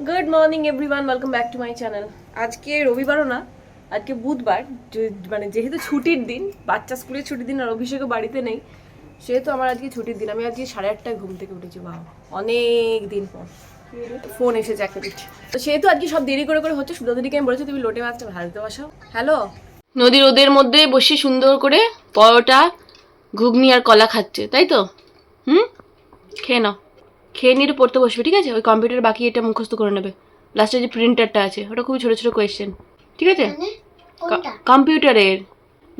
Good morning everyone welcome back to my channel আজকে রবিবারও না আজকে বুধবার। যে- মানে যেহেতু ছুটির দিন বাচ্চা স্কুলের ছুটির দিন আর অভিষেকও বাড়িতে নেই সেহেতু আমার আজকে ছুটির দিন। আমি আজকে সাড়ে আটটায় ঘুম থেকে উঠেছি বাহ অনেক দিন পর। ফোন এসেছে একটা দিচ্ছে তো সেহেতু আজকে সব দেরি করে করে হচ্ছে সুধাদিকে আমি বলেছি তুমি লোটে মাছটা ভাজতে বসাও। হ্যালো? নদীর ওদের মধ্যে বসে সুন্দর করে পরোটা ঘুগনি আর কলা খাচ্ছে তাই তো? হুম? খেয়ে নাও। খেয়ে নিয়ে একটু পড়তে বসবে ঠিক আছে? ওই কম্পিউটার বাকি এটা মুখস্থ করে নেবে। লাস্টে যে প্রিন্টারটা আছে ওটা খুবই ছোটো ছোটো কোয়েশ্চেন ঠিক আছে? কম্পিউটারের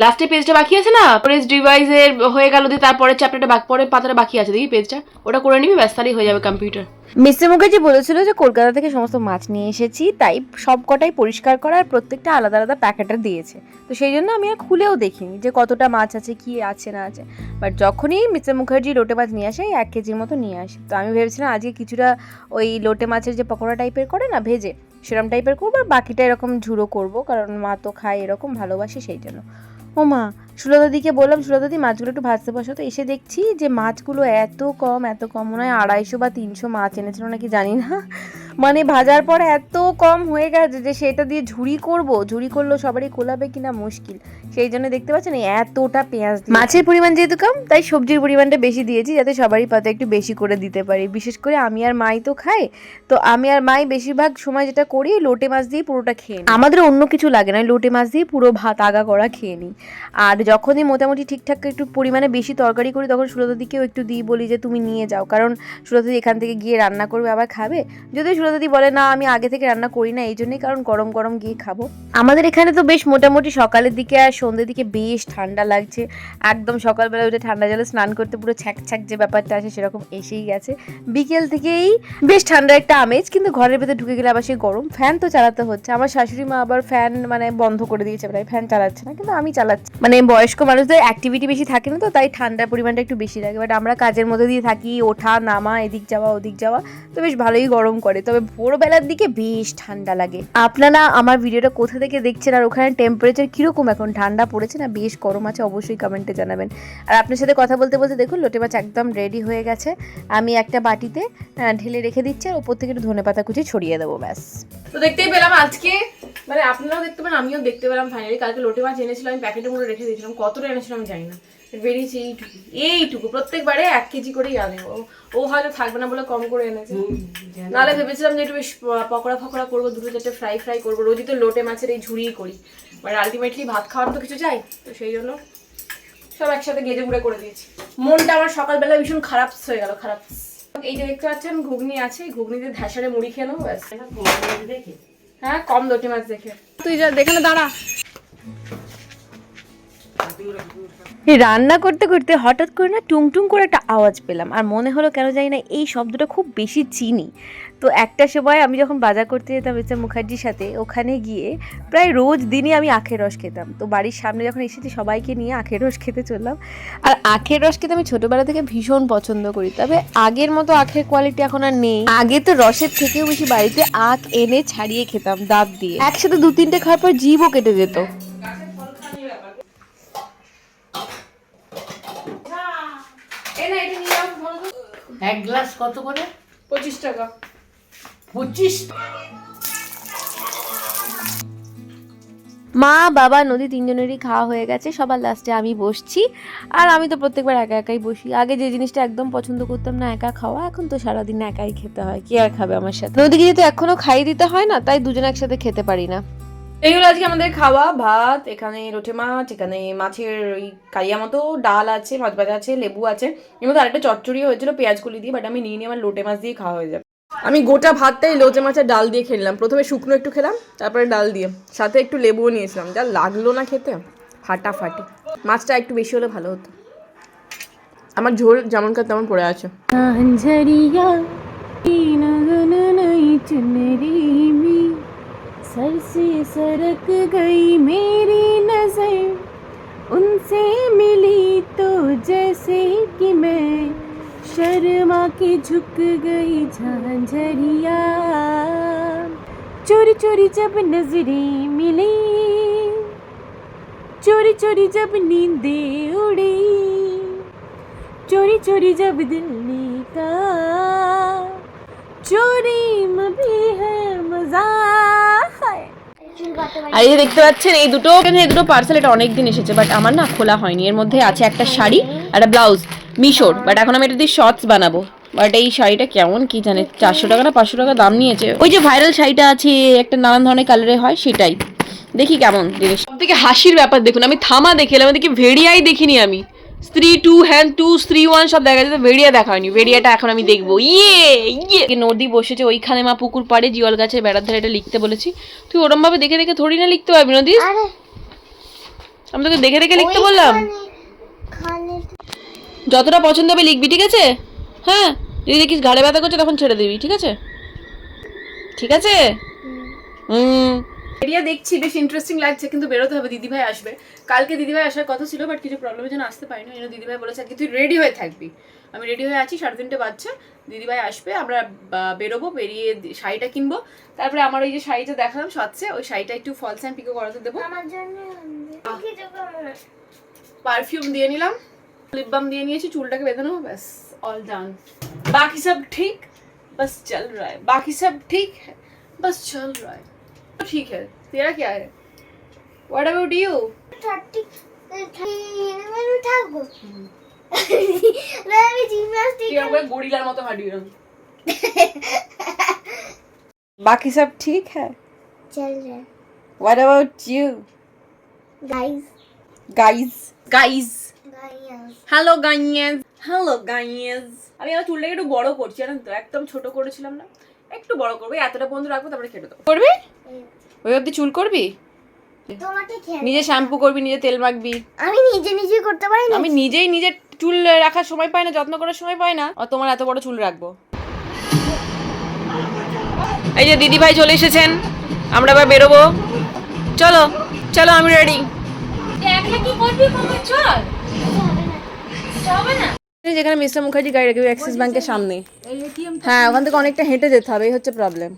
লাস্টে পেজটা বাকি আছে না? প্রেস ডিভাইসের হয়ে গেল দিয়ে তারপরে চ্যাপ্টারটা বাকি পরে পাতাটা বাকি আছে। দেখি পেজটা ওটা করে নিবি, ব্যাস, তাহলেই হয়ে যাবে কম্পিউটার মিস্টার মুখার্জি বলেছিল যে, কলকাতা থেকে সমস্ত মাছ নিয়ে এসেছি, তাই সব কটাই পরিষ্কার করা আর প্রত্যেকটা আলাদা আলাদা প্যাকেটে দিয়েছে। তো সেই জন্য আমি আর খুলেও দেখিনি যে, কতটা মাছ আছে, কি আছে, না আছে। বাট যখনই মিস্টার মুখার্জি লোটে মাছ নিয়ে আসে, এক কেজির মতো নিয়ে আসে। তো আমি ভেবেছিলাম আজকে কিছুটা ওই লোটে মাছের যে পকোড়া টাইপের করে না, ভেজে, সেরম টাইপের করব, আর বাকিটা এরকম ঝুড়ো করব, কারণ মা তো খায় এরকম ভালোবাসে সেই জন্য। ও মা সুলতাদিকে বললাম সুলতাদি মাছগুলো একটু ভাজতে বসো তো। এসে দেখছি যে মাছগুলো এত কম এত কম, মনে হয় আড়াইশো বা তিনশো মাছ এনেছিল নাকি জানি না। মানে ভাজার পর এত কম হয়ে গেছে যে সেটা দিয়ে ঝুড়ি করব। ঝুড়ি করলেও সবারই কোলাবে কিনা মুশকিল। সেই জন্য দেখতে পাচ্ছেন এতটা পেঁয়াজ মাছের পরিমাণ যেহেতু কম, তাই সবজির পরিমাণটা বেশি দিয়েছি যাতে সবারই পাতে একটু বেশি করে দিতে পারি। বিশেষ করে আমি আর মাই তো খাই, তো আমি আর মাই বেশিরভাগ সময় যেটা করি, লোটে মাছ দিয়ে পুরোটা খেয়ে নিই। আমাদের অন্য কিছু লাগে না, লোটে মাছ দিয়ে পুরো ভাত, আগা করা খেয়ে নিই। আর যখনই মোটামুটি ঠিকঠাক একটু পরিমাণে বেশি তরকারি করি, তখন সুলতাদিকেও একটু দিই, বলি যে তুমি নিয়ে যাও। কারণ সুলতাদি এখান থেকে গিয়ে রান্না করবে, আবার খাবে। যদিও সুলতাদি বলে, না, আমি আগে থেকে রান্না করি না, এই জন্যই কারণ গরম গরম গিয়ে খাব। আমাদের এখানে তো বেশ মোটামুটি সকালের দিকে আর সন্ধ্যের দিকে বেশ ঠান্ডা লাগছে। একদম সকালবেলা উঠে ঠান্ডা জলে স্নান করতে পুরো ছ্যাক ছ্যাক যে ব্যাপারটা আছে সেরকম এসেই গেছে। বিকেল থেকেই বেশ ঠান্ডা একটা আমেজ, কিন্তু ঘরের ভেতরে ঢুকে গেলে আবার সেই গরম। ফ্যান তো চালাতে হচ্ছে। আমার শাশুড়ি মা আবার ফ্যান মানে বন্ধ করে দিয়েছে প্রায়। ফ্যান চালাচ্ছে না, কিন্তু আমি চালাচ্ছি। মানে বয়স্ক মানুষদের অ্যাক্টিভিটি বেশি থাকে না তো, তাই ঠান্ডার পরিমাণটা একটু বেশি লাগে। বাট আমরা কাজের মধ্যে দিয়ে থাকি, ওঠা, নামা, এদিক যাওয়া, ওদিক যাওয়া, তো বেশ ভালোই গরম করে। তবে ভোরবেলার দিকে বেশ ঠান্ডা লাগে। আপনারা আমার ভিডিওটা কোথা থেকে দেখছেন আর ওখানে টেম্পারেচার কীরকম এখন ঠান্ডা পড়েছে না বেশ গরম আছে অবশ্যই কমেন্টে জানাবেন। আর আপনার সাথে কথা বলতে বলতে দেখুন, লোটে মাছ একদম রেডি হয়ে গেছে। আমি একটা বাটিতে ঢেলে রেখে দিচ্ছি আর ওপর থেকে একটু ধনে পাতা কুচি ছড়িয়ে দেবো, ব্যাস। তো দেখতেই পেলাম আজকে মানে আপনারাও দেখতে পেলেন আমিও দেখতে পেলাম ফাইনালি কালকে লোটে মাছ এনেছিলাম আমি প্যাকেটে মধ্যে রেখে দিয়েছিলাম। কতটা এনেছিলাম আমি জানি না। বেরিয়েছে এইটুকু এইটুকু প্রত্যেকবারে এক কেজি করেই আনে ও ও হয়তো থাকবে না বলে কম করে এনেছে। নাহলে ভেবেছিলাম যে একটু বেশ পকোড়া ফকোড়া করব দুটো চারটে ফ্রাই ফ্রাই করব রোজই তো লোটে মাছের এই ঝুড়িই করি। মানে আলটিমেটলি ভাত খাওয়ার তো কিছু চাই তো সেই জন্য সব একসাথে গেজে গুঁড়ে করে দিয়েছি। মনটা আমার সকালবেলা ভীষণ খারাপ হয়ে গেল খারাপ। এই যে দেখতে পাচ্ছেন ঘুগনি আছে এই ঘুগনিতে ধ্যাসারে মুড়ি খেয়ে নেব ব্যাস। হ্যাঁ কম লোটে মাছ দেখে। তুই যা দেখে না দাঁড়া। রান্না করতে করতে হঠাৎ করে না টুংটুং করে একটা আওয়াজ পেলাম। আর মনে হলো কেন জানি না এই শব্দটা খুব বেশি চিনি। তো একটা সময় আমি যখন বাজার করতে যেতাম মিস্টার মুখার্জির সাথে, ওখানে গিয়ে প্রায় রোজ দিনই আমি আখের রস খেতাম। তো বাড়ির সামনে যখন এসেছি সবাইকে নিয়ে আখের রস খেতে চললাম। আর আখের রস খেতে আমি ছোটোবেলা থেকে ভীষণ পছন্দ করি। তবে আগের মতো আখের কোয়ালিটি এখন আর নেই। আগে তো রসের থেকেও বেশি বাড়িতে আখ এনে ছাড়িয়ে খেতাম দাঁত দিয়ে। একসাথে দু তিনটে খাওয়ার পর জিভও কেটে যেত এই না এটা নিয়ে যাও বলো তো। এক গ্লাস কত করে? পঁচিশ টাকা। পঁচিশ? মা বাবা নদী তিনজনেরই খাওয়া হয়ে গেছে সবার লাস্টে আমি বসছি। আর আমি তো প্রত্যেকবার একা একাই বসি। আগে যে জিনিসটা একদম পছন্দ করতাম না একা খাওয়া এখন তো সারাদিন একাই খেতে হয়। কে আর খাবে আমার সাথে? নদীকে যেহেতু এখনও খাইয়ে দিতে হয় না তাই দুজন একসাথে খেতে পারি না। এই হলো আজকে আমাদের খাওয়া, ভাত, এখানে রোটে মাছ, এখানে মাছের ওই কালিয়া মতো ডাল আছে, মাছ ভাজা আছে, লেবু আছে। এর মধ্যে আরেকটা চচ্চড়ি হয়েছিল পেঁয়াজ কলি দিয়ে বাট আমি নিয়ে নিয়ে আমার লোটে মাছ দিয়ে খাওয়া হয়ে যাবে। আমি গোটা ভাতটাই লোটে মাছের ডাল দিয়ে খেললাম প্রথমে শুকনো একটু খেলাম, তারপরে ডাল দিয়ে। সাথে একটু লেবুও নিয়েছিলাম। যা লাগল না খেতে, ফাটাফাটি। মাছটা একটু বেশি হলে ভালো হতো। আমার ঝোল যেমন কার তেমন পড়ে আছে। ঝরিয়া सर से सरक गई मेरी नज़र। उनसे मिली तो जैसे कि मैं। शर्मा के झुक गई झांझरिया। चोरी चोरी जब नज़रें मिली। चोरी चोरी जब नींदे उड़ी। चोरी चोरी जब दिल ने का चोरी में भी है আর এই দেখতে পাচ্ছেন, এই দুটো এই দুটো পার্সেল এটা অনেক দিন এসেছে বাট আমার না খোলা হয়নি। এর মধ্যে আছে একটা শাড়ি একটা ব্লাউজ মিশোর। বাট এখন আমি এটা দিয়ে শর্টস বানাবো। বাট এই শাড়িটা কেমন কি জানে, চারশো টাকা না পাঁচশো টাকা দাম নিয়েছে। ওই যে ভাইরাল শাড়িটা আছে, একটা নানান ধরনের কালারে হয়, সেটাই। দেখি কেমন জিনিস সব থেকে হাসির ব্যাপার দেখুন, আমি থামা দেখে এলাম দেখি ভেড়িয়াই দেখিনি আমি। স্ত্রী টু হ্যান্ড টু স্ত্রী ওয়ান সব দেখা যাচ্ছে ভেড়িয়া দেখা হয়নি। ভেড়িয়াটা এখন আমি দেখব। ইয়ে ইয়ে। নদী বসেছে ওইখানে মা পুকুর পাড়ে জিওল গাছের বেড়ার ধারে এটা লিখতে বলেছি। তুই ওরম ভাবে দেখে দেখে থোড়ি না লিখতে পারবি নদী? আমি তোকে দেখে দেখে লিখতে বললাম। যতটা পছন্দ হবে লিখবি ঠিক আছে? হ্যাঁ? যদি দেখিস ঘাড়ে ব্যথা করছে তখন ছেড়ে দিবি ঠিক আছে? ঠিক আছে? হুম। এরিয়া দেখছি বেশ ইন্টারেস্টিং লাগছে কিন্তু বেরোতে হবে দিদিভাই আসবে। কালকে দিদিভাই আসার কথা ছিল বাট কিছু প্রবলেমের জন্য আসতে পারিনি। এই জন্য দিদিভাই বলেছে কি তুই রেডি হয়ে থাকবি। আমি রেডি হয়ে আছি সাড়ে তিনটে বাচ্চা দিদিভাই আসবে আমরা বেরোবো বেরিয়ে শাড়িটা কিনবো। তারপরে আমার ওই যে শাড়িটা দেখালাম সচ্ছে ওই শাড়িটা একটু ফলস অ্যান্ড পিকো করাতে দেবো। পারফিউম দিয়ে নিলাম লিপ বাম দিয়ে নিয়েছি চুলটাকে বেঁধে নেব ব্যাস অল ডান বাকি সব ঠিক? বাস চল রায়। বাকি সব ঠিক? বাস চল রায়। ठीक है तेरा क्या है व्हाट अबाउट यू থার্টি আমি থাকবো না আমি জিমনাস্টিক তুই আমাকে গরিলার মতো হাঁটিয়ে बाकी सब ठीक है চল রে what about you guys guys guys guys hello guys hello guys আমি আমার চুলটাকে একটু বড় করছি জানেন তো একদম ছোট করেছিলাম না একটু বড় করব এতটা পর্যন্ত রাখব তারপরে কেটে দেবো। করবি? ওই অব্দি চুল করবি? নিজে শ্যাম্পু করবি নিজে তেল মাখবি। আমি নিজে নিজে করতে পারি না আমি নিজেই নিজের চুল রাখার সময় পাই না যত্ন করার সময় পাই না আর তোমার এত বড় চুল রাখব। এই যে দিদি ভাই চলে এসেছেন আমরা আবার বেরোবো। চলো চলো আমি রেডি যেখানে মিস্টার মুখার্জি গাড়ি রাখবে অ্যাক্সিস ব্যাংকের সামনে। হ্যাঁ ওখান থেকে অনেকটা হেঁটে যেতে হবে এই হচ্ছে প্রবলেম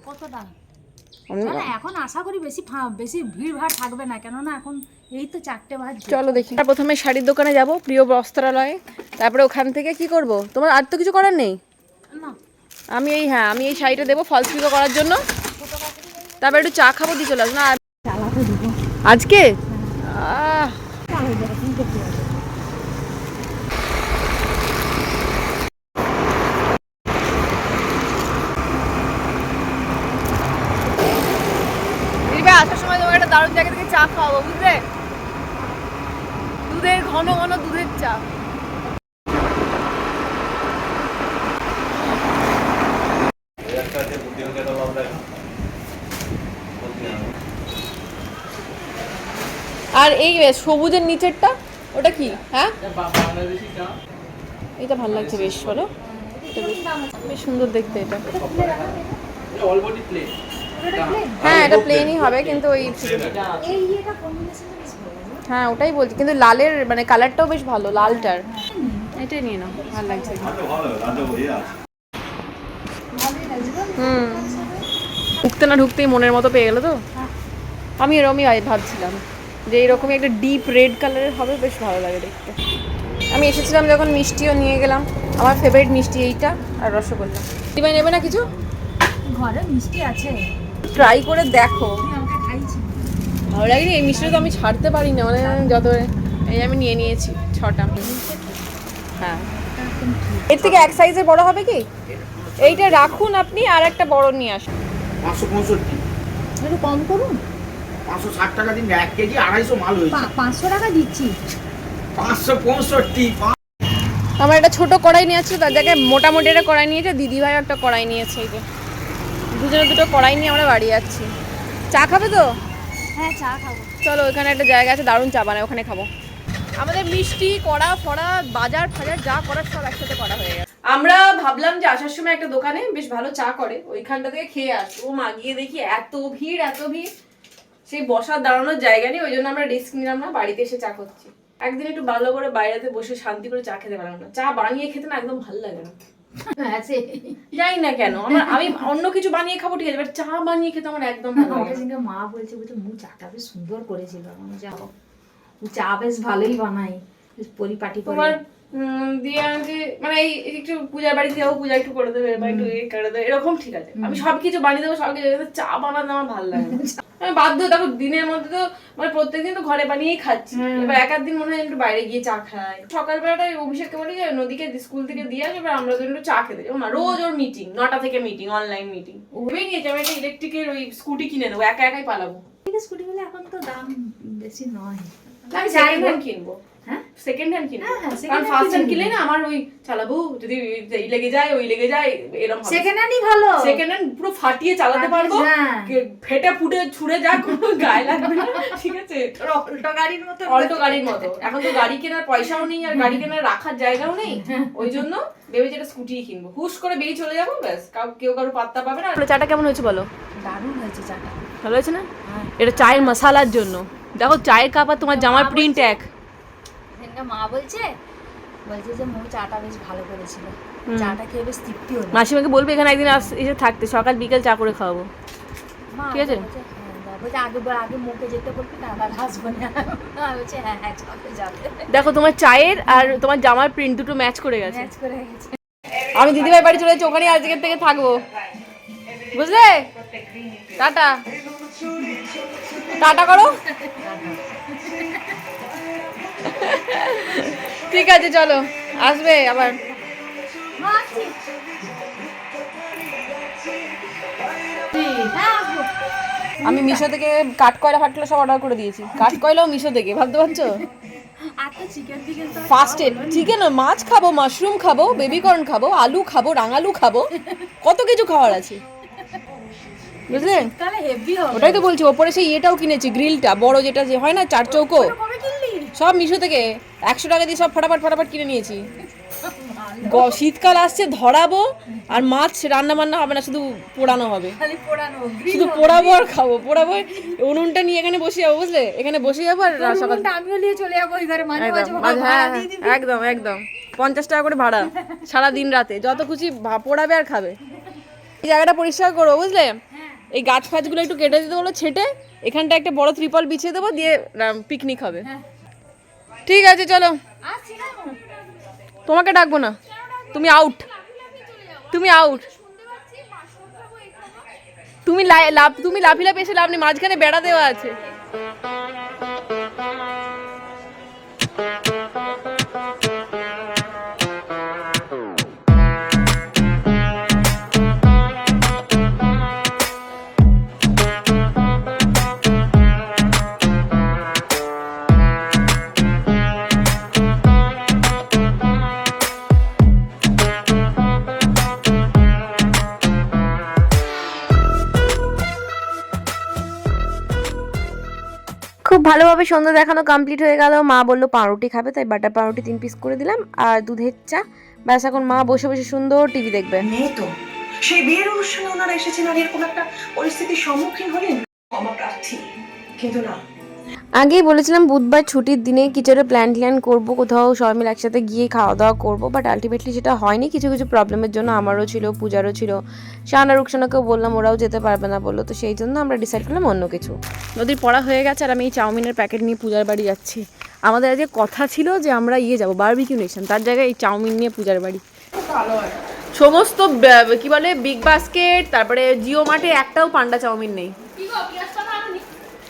এখন আশা করি বেশি বেশি ভিড় ভাড় থাকবে না কেননা এখন এই তো চারটে চলো দেখি। প্রথমে শাড়ির দোকানে যাব প্রিয় বস্ত্রালয়ে। তারপরে ওখান থেকে কি করব? তোমার আর তো কিছু করার নেই? না। আমি এই হ্যাঁ আমি এই শাড়িটা দেবো ফলস পিকো করার জন্য। তারপর একটু চা খাব দিয়ে চলে আসব। না আজকে? আহ, দিদিভাই আসার সময় তোমাকে একটা দারুণ জায়গা থেকে চা খাওয়াবো বুঝলে? দুধের ঘন ঘন দুধের চা। আর এই সবুজের নিচেরটা ওটা কি? হ্যাঁ? এটা ভালো লাগছে বেশ বলো। বেশ। বেশ সুন্দর দেখতে এটা। হ্যাঁ এটা প্লেনই হবে কিন্তু ওই হ্যাঁ ওটাই বলছি কিন্তু লালের মানে কালারটাও বেশ ভালো লালটার। এটাই নিয়ে নাও ভালো লাগছে। হুম। ঢুকতে না ঢুকতেই মনের মতো পেয়ে গেলো তো? আমি এরকমই ভাবছিলাম যে এরকমই একটা ডিপ রেড কালারের হবে বেশ ভালো লাগে দেখতে। আমি এসেছিলাম যখন মিষ্টিও নিয়ে গেলাম আমার ফেভারিট মিষ্টি এইটা আর রসগোল্লা। দিবাই নেবে না কিছু? ঘরে মিষ্টি আছে। ট্রাই করে দেখো। ভালো লাগেনি? এই মিষ্টিটা তো আমি ছাড়তে পারি না মানে যত এই আমি নিয়ে নিয়েছি ছটা। হ্যাঁ। এর থেকে এক সাইজের বড় হবে কি? এইটা রাখুন আপনি আর একটা বড় নিয়ে আসুন। পাঁচশো পঁয়ষট্টি। একটু কম করুন। পাঁচশো ষাট টাকা দিন এক কেজি আড়াইশো মাল হয়েছে। পাঁচশো টাকা দিচ্ছি। পাঁচশো পঁয়ষট্টি আমার একটা ছোট কড়াই নিয়ে আসছে তার জায়গায় মোটামুটি একটা কড়াই নিয়েছে দিদিভাই একটা কড়াই নিয়েছে এই যে। দুজনে দুটো কড়াই নিয়ে আমরা বাড়ি যাচ্ছি। চা খাবে তো? হ্যাঁ চা খাব। চলো ওখানে একটা জায়গা আছে দারুণ চা বানায় ওখানে খাব। আমাদের মিষ্টি কড়া ফড়া বাজার ফাজার যা করার সব একসাথে করা হয়ে গেছে। আমরা ভাবলাম যে আসার সময় একটা দোকানে বেশ ভালো চা করে ওইখানটা থেকে খেয়ে আসব। ও মা গিয়ে দেখি এত ভিড় এত ভিড়। সেই বসার দাঁড়ানোর জায়গা নেই ওই জন্য আমরা রিস্ক নিলাম না বাড়িতে এসে চা করছি। একদিন একটু ভালো করে বাইরেতে বসে শান্তি করে চা খেতে পারলাম না। চা বানিয়ে খেতে না একদম ভালো লাগে না। না কেন আমার আমি অন্য কিছু বানিয়ে খাব ঠিক আছে বাট চা বানিয়ে খেতে আমার একদম ভালো লাগে মা বলছে বলছে মু চাটা বেশ সুন্দর করেছিল। আমি যাও চা বেশ ভালোই বানাই পরিপাটি তোমার দিয়ে মানে এই একটু পূজার বাড়িতে যাব পূজা একটু করে দেবে বা একটু করে দেবে এরকম ঠিক আছে। আমি সবকিছু বানিয়ে দেবো সবকিছু কিন্তু চা বানাতে আমার ভালো লাগে। আমি বাধ্য দেখো দিনের মধ্যে তো মানে প্রত্যেকদিন তো ঘরে বানিয়েই খাচ্ছি। এবার এক দিন মনে হয় একটু বাইরে গিয়ে চা খাই। সকালবেলাটা অভিষেককে বলি যে নদীকে স্কুল থেকে দিয়ে আসে এবার আমরা তো একটু চা খেতে যাব না রোজ ওর মিটিং নটা থেকে মিটিং অনলাইন মিটিং ভেবেই নিয়েছি আমি একটা ইলেকট্রিকের ওই স্কুটি কিনে নেব একা একাই পালাবো। স্কুটি বলে এখন তো দাম বেশি নয়। আমি হ্যান্ড কিনবো। হ্যাঁ? সেকেন্ড হ্যান্ড কিনবো। হ্যাঁ, হ্যাঁ, second কারণ hand ফার্স্ট হ্যান্ড কিনলে না আমার ওই চালাবো যদি এই লেগে যায় ওই লেগে যায় এরকম সেকেন্ড হ্যান্ডই ভালো। সেকেন্ড হ্যান্ড পুরো ফাটিয়ে চালাতে পারব। ফেটে ফুটে ছুড়ে যাক কোনো গায়ে লাগবে না ঠিক আছে? অল্টো গাড়ির মতো অল্টো গাড়ির মতো। এখন তো গাড়ি কেনার পয়সাও নেই আর গাড়ি কেনার রাখার জায়গাও নেই। ওই জন্য ভেবেছি একটা স্কুটি কিনবো। হুশ করে বেরিয়ে চলে যাব ব্যাস। কাউ কেউ কারও পাত্তা পাবে না। চাটা কেমন হয়েছে বলো? দারুণ হয়েছে চাটা। ভালো হয়েছে না? এটা চায়ের মশালার জন্য। দেখো চায়ের কাপ আর তোমার জামার প্রিন্ট এক। সেদিনকে মা বলছে বলছে যে মৌ চাটা বেশ ভালো করেছিল। চাটা খেয়ে বেশ তৃপ্তি হলো। মাসিমাকে বলবে এখানে একদিন এসে থাকতে সকাল বিকেল চা করে খাওয়াবো। ঠিক আছে? হ্যাঁ, হ্যাঁ হ্যাঁ দেখো তোমার চায়ের আর তোমার জামার প্রিন্ট দুটো ম্যাচ করে গেছে। ম্যাচ করে গেছে। আমি দিদিভাই বাড়ি চলে যাচ্ছি ওখানে আজকের থেকে থাকব। বুঝলে? টাটা। টাটা করো। ঠিক আছে চলো। আসবে আবার। আমি মিশো থেকে কাঠ কয়লা ফাটকলা সব অর্ডার করে দিয়েছি। কাঠ কয়লাও মিশো থেকে ভাবতে পারছ? ফার্স্ট এড চিকেন মাছ খাব মাশরুম খাব বেবি কর্ন খাব আলু খাব রাঙালু খাব। কত কিছু খাওয়ার আছে। বুঝলে? তাহলে হেভি হবে। ওটাই তো বলছি ওপরে সেই ইয়েটাও কিনেছি গ্রিলটা বড় যেটা যে হয় না চার চৌকো। সব মিশো থেকে একশো টাকা দিয়ে সব ফটাফট ফটাফট কিনে নিয়েছি। শীতকাল আসছে ধরাবো আর মাছ রান্না বান্না হবে না শুধু পোড়ানো হবে। শুধু পোড়াবো আর খাব পোড়াবো উনুনটা নিয়ে এখানে বসে যাব বুঝলে? এখানে বসে যাব আর সকাল আমিও নিয়ে চলে যাব ওই ঘরে হ্যাঁ। হ্যাঁ, একদম একদম। পঞ্চাশ টাকা করে ভাড়া সারা দিন রাতে। যত খুশি পোড়াবে আর খাবে। এই জায়গাটা পরিষ্কার করো বুঝলে? এই গাছ ফাছগুলো একটু কেটে দিতে বলো ছেটে। এখানটা একটা বড় ত্রিপল বিছিয়ে দেবো দিয়ে পিকনিক হবে। ঠিক আছে, চলো। তোমাকে ডাকবো না। তুমি আউট তুমি আউট তুমি লাভ তুমি লাফি লাফি এসে লাভ নেই, মাঝখানে বেড়া দেওয়া আছে। ভালোভাবে সন্ধ্যা দেখানো কমপ্লিট হয়ে গেল। মা বলল, পাউরুটি খাবে, তাই বাটার পাউরুটি তিন পিস করে দিলাম। আর দুধের চা। ব্যাস, এখন মা বসে বসে সুন্দর টিভি দেখবে। মেয়ে তো, সেই বিয়ের অনুষ্ঠানে ওনারা এসেছেন আর এরকম একটা পরিস্থিতির সম্মুখীন হলেন? ক্ষমা প্রার্থী। কিন্তু না আগেই বলেছিলাম বুধবার ছুটির দিনে কিছু একটা প্ল্যান ট্ল্যান করব কোথাও সবাই মিলে একসাথে গিয়ে খাওয়া দাওয়া করব বাট আলটিমেটলি সেটা হয়নি। কিছু কিছু প্রবলেমের জন্য আমারও ছিল পূজারও ছিল। শাহানা রুকসানাকেও বললাম ওরাও যেতে পারবে না বলল তো সেই জন্য আমরা ডিসাইড করলাম অন্য কিছু। নদীর পড়া হয়ে গেছে আর আমি এই চাউমিনের প্যাকেট নিয়ে পূজার বাড়ি যাচ্ছি। আমাদের আজকে কথা ছিল যে আমরা ইয়ে যাব বারবিকিউ নেশন তার জায়গায় এই চাউমিন নিয়ে পূজার বাড়ি। সমস্ত কি বলে বিগ বাস্কেট তারপরে জিও মার্টে একটাও পান্ডা চাউমিন নেই।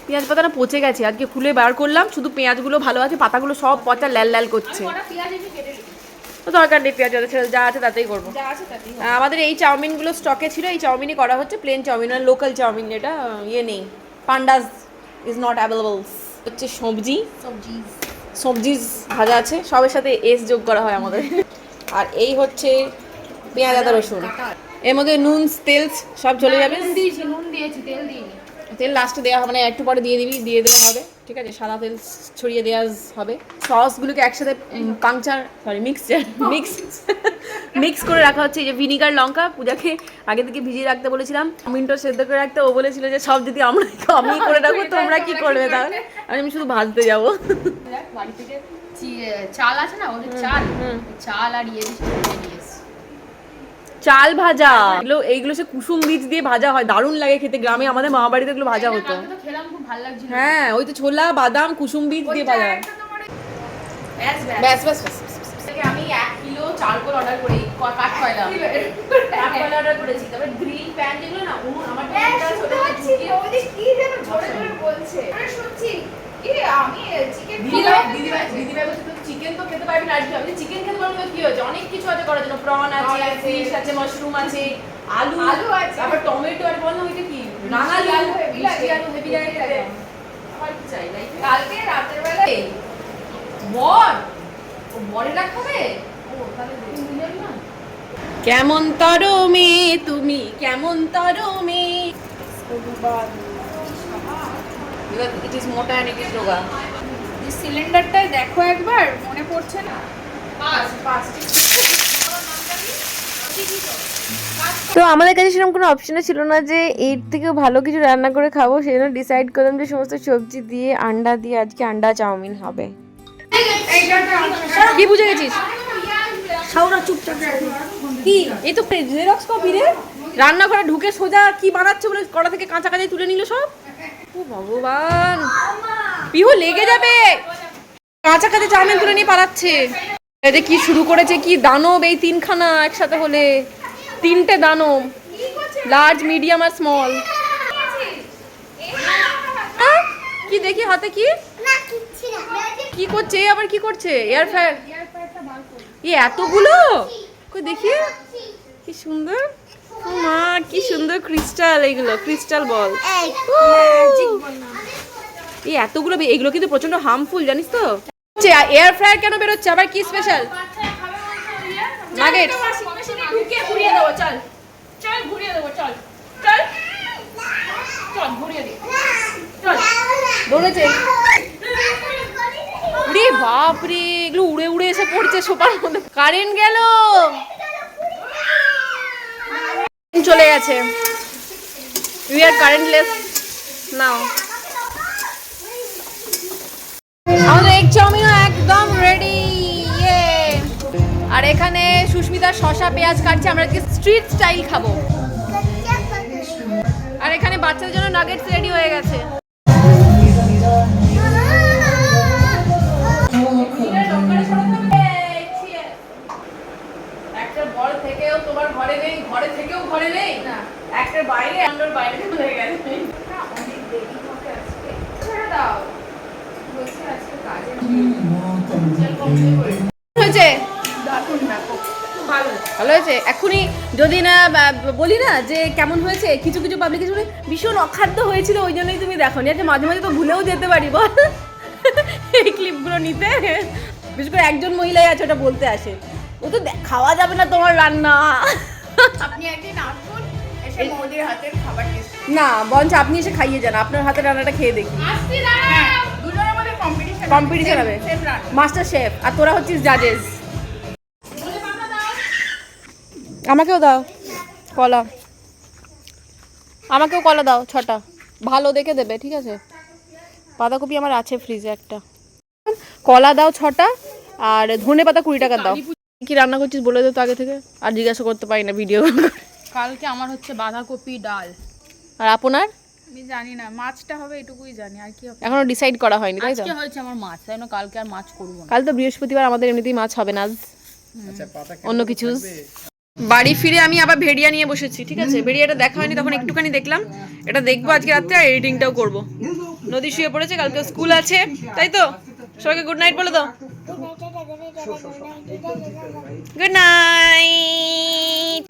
পেঁয়াজ পাতাটা পচে গেছে। আজকে খুলে বার করলাম শুধু পেঁয়াজগুলো ভালো আছে পাতাগুলো সব পচা ল্যাল ল্যাল করছে। তো দরকার নেই পেঁয়াজ যা যা আছে তাতেই করব। আমাদের এই চাউমিনগুলো স্টকে ছিল এই চাউমিনই করা হচ্ছে প্লেন চাউমিন মানে লোকাল চাউমিন আহ, ইয়ে নেই। পান্ডাস ইজ নট অ্যাভেলেবল হচ্ছে সবজি। সবজি ভাজা আছে সবের সাথে এস যোগ করা হয় আমাদের। আর এই হচ্ছে পেঁয়াজ আদা রসুন। এর মধ্যে নুন তেল সব চলে যাবে। দিয়েছি নুন দিয়েছি তেল দিইনি। তেল লাস্টে দেওয়া হবে না একটু পরে দিয়ে দিবি দিয়ে দেওয়া হবে ঠিক আছে? সাদা তেল ছড়িয়ে দেওয়া হবে। সসগুলোকে একসাথে puncture sorry mixture mix mix করে রাখা হচ্ছে। এই যে ভিনিগার লঙ্কা পূজাকে আগে থেকে ভিজিয়ে রাখতে বলেছিলাম। মিন্টো সেদ্ধ করে রাখতে ও বলেছিল যে সব যদি আমরা আমি করে রাখব তোমরা কি করবে? তাহলে আমি আমি শুধু ভাজতে যাব। বাড়ি থেকে চাল আছে না ওদের চাল। চাল আর ইয়ে চাল ভাজা। এগুলো এইগুলো সে কুসুম বীজ দিয়ে ভাজা হয় দারুণ লাগে খেতে। গ্রামে আমাদের মামা বাড়িতে এগুলো ভাজা হতো। কালকে তো খেলাম খুব ভালো লাগছিল। হ্যাঁ ওই তো ছোলা বাদাম কুসুম বীজ দিয়ে ভাজা। হয় ব্যাস ব্যাস। ব্যাস ব্যাস। এক কিলো চারকোল অর্ডার করি ক- কাঠ কয়লা। কাঠকয়লা অর্ডার করেছি। তারপরে গ্রিল প্যান যেগুলো না উনুন আমার ছোট ঢুকিয়ে দিদিভাই দিদিভাই দিদিভাই বলছে। চিকেন তো খেতে পারবি না আমি চিকেন খেতে পারব না কি হয়েছে? অনেক কিছু আছে করার জন্য প্রন আছে ফিশ আছে মাশরুম আছে আলু আলু আছে। তারপর টমেটো আর বল না ওইটা কি রাঙালি আলু হেভি লাগে। আলু হেভি লাগে আমার কি চাই লাইফে কালকে রাতের বেলায় বর ও বরে রাখাবে ও তাহলে দেখুন না? কেমন তর মেয়ে তুমি কেমন তর ইট ইজ মোটা এন্ড ইট ইজ রোগা সিলিন্ডারটাই দেখো একবার মনে পড়ছে না? তো আমাদের কাছে সেরকম কোনো অপশনও ছিল না যে এর থেকেও ভালো কিছু রান্না করে খাব সেই জন্য ডিসাইড করলাম যে সমস্ত সবজি দিয়ে আন্ডা দিয়ে আজকে আন্ডা চাউমিন হবে। কি বুঝে গেছিস? কি? এই তো জেরক্স কপি রে। রান্নাঘরে ঢুকে সোজা কি বানাচ্ছে বলে কড়া থেকে কাঁচা কাঁচা তুলে নিল সব? ও ভগবান। পিহু লেগে যাবে। কাঁচা কাঁচা চাউমিন তুলে নিয়ে পালাচ্ছে। এটা কি শুরু করেছে কি দানব এই তিনখানা একসাথে হলে? তিনটে দানব লার্জ মিডিয়াম আর স্মল কি দেখি হাতে কি? কি করছে? এ আবার কি করছে? এয়ার ফ্রায়ার এ এতগুলো? কই দেখি। কি সুন্দর। মা কি সুন্দর ক্রিস্টাল এগুলো ক্রিস্টাল বল এই এতগুলো এগুলো কিন্তু প্রচণ্ড হার্মফুল জানিস তো? এয়ার ফ্রায়ার কেন বেরোচ্ছে? আবার কি স্পেশাল নাগেট ঘুরিয়ে দেবো চল চল ঘুরিয়ে দেবো চল চল চল ঘুরিয়ে দি চল দৌড়েছে রে বাপ রে এগুলো উড়ে উড়ে এসে পড়ছে সোপার মধ্যে। কারেন্ট গেল। চলে গেছে। We are currentless now. আমাদের এগ চাউমিনও একদম রেডি ইয়ে আর এখানে সুস্মিতা শশা পেঁয়াজ কাটছে, আমরা আজকে স্ট্রিট স্টাইল খাব। আর এখানে বাচ্চাদের জন্য নাগেটস রেডি হয়ে গেছে। যদি না বলি না যে কেমন হয়েছে? কিছু কিছু পাবলিকেশন ভীষণ অখাদ্য হয়েছিল ওই জন্যই তুমি দেখো নি মাঝে মাঝে তো ভুলেও যেতে পারি বল। এই ক্লিপগুলো নিতে। বিশেষ করে একজন মহিলাই আছে ওটা বলতে আসে। ও তো খাওয়া যাবে না তোমার রান্না। আপনি একদিন আসুন এসে মোদির হাতের খাবার না বঞ্চ আপনি এসে খাইয়ে যান আপনার হাতের রান্নাটা খেয়ে দেখি। কম্পিটিশন কম্পিটিশন হবে মাস্টার শেফ আর তোরা হচ্ছিস জাজেস আমাকেও দাও কলা। আমাকেও কলা দাও ছটা। ভালো দেখে দেবে ঠিক আছে? বাঁধাকপি আমার আছে ফ্রিজে একটা। কলা দাও ছটা আর ধনে পাতা কুড়ি টাকা দাও। কি রান্না করছিস বলে দে তো আগে থেকে। আর জিজ্ঞাসা করতে পারি না ভিডিও কালকে আমার হচ্ছে বাঁধাকপি ডাল। আর আপনার? আমি জানি না মাছটা হবে এটুকুই জানি আর কি হবে? এখনও ডিসাইড করা হয়নি তাই তো? আজকে হয়েছে আমার মাছ তাই না? কালকে আর মাছ করব না। কাল তো বৃহস্পতিবার আমাদের এমনিতেই মাছ হবে না আজ। অন্য কিছু। বাড়ি ফিরে আমি আবার ভেড়িয়া নিয়ে বসেছি, ঠিক আছে? ভেড়িয়াটা দেখা হয়নি, তখন একটুখানি দেখলাম। এটা দেখব আজকে রাত্রে আর এডিটিংটাও করব। নদী শুয়ে পড়েছে, কালকে স্কুল আছে, তাই তো? সবাইকে গুড নাইট বলে দাও। Good night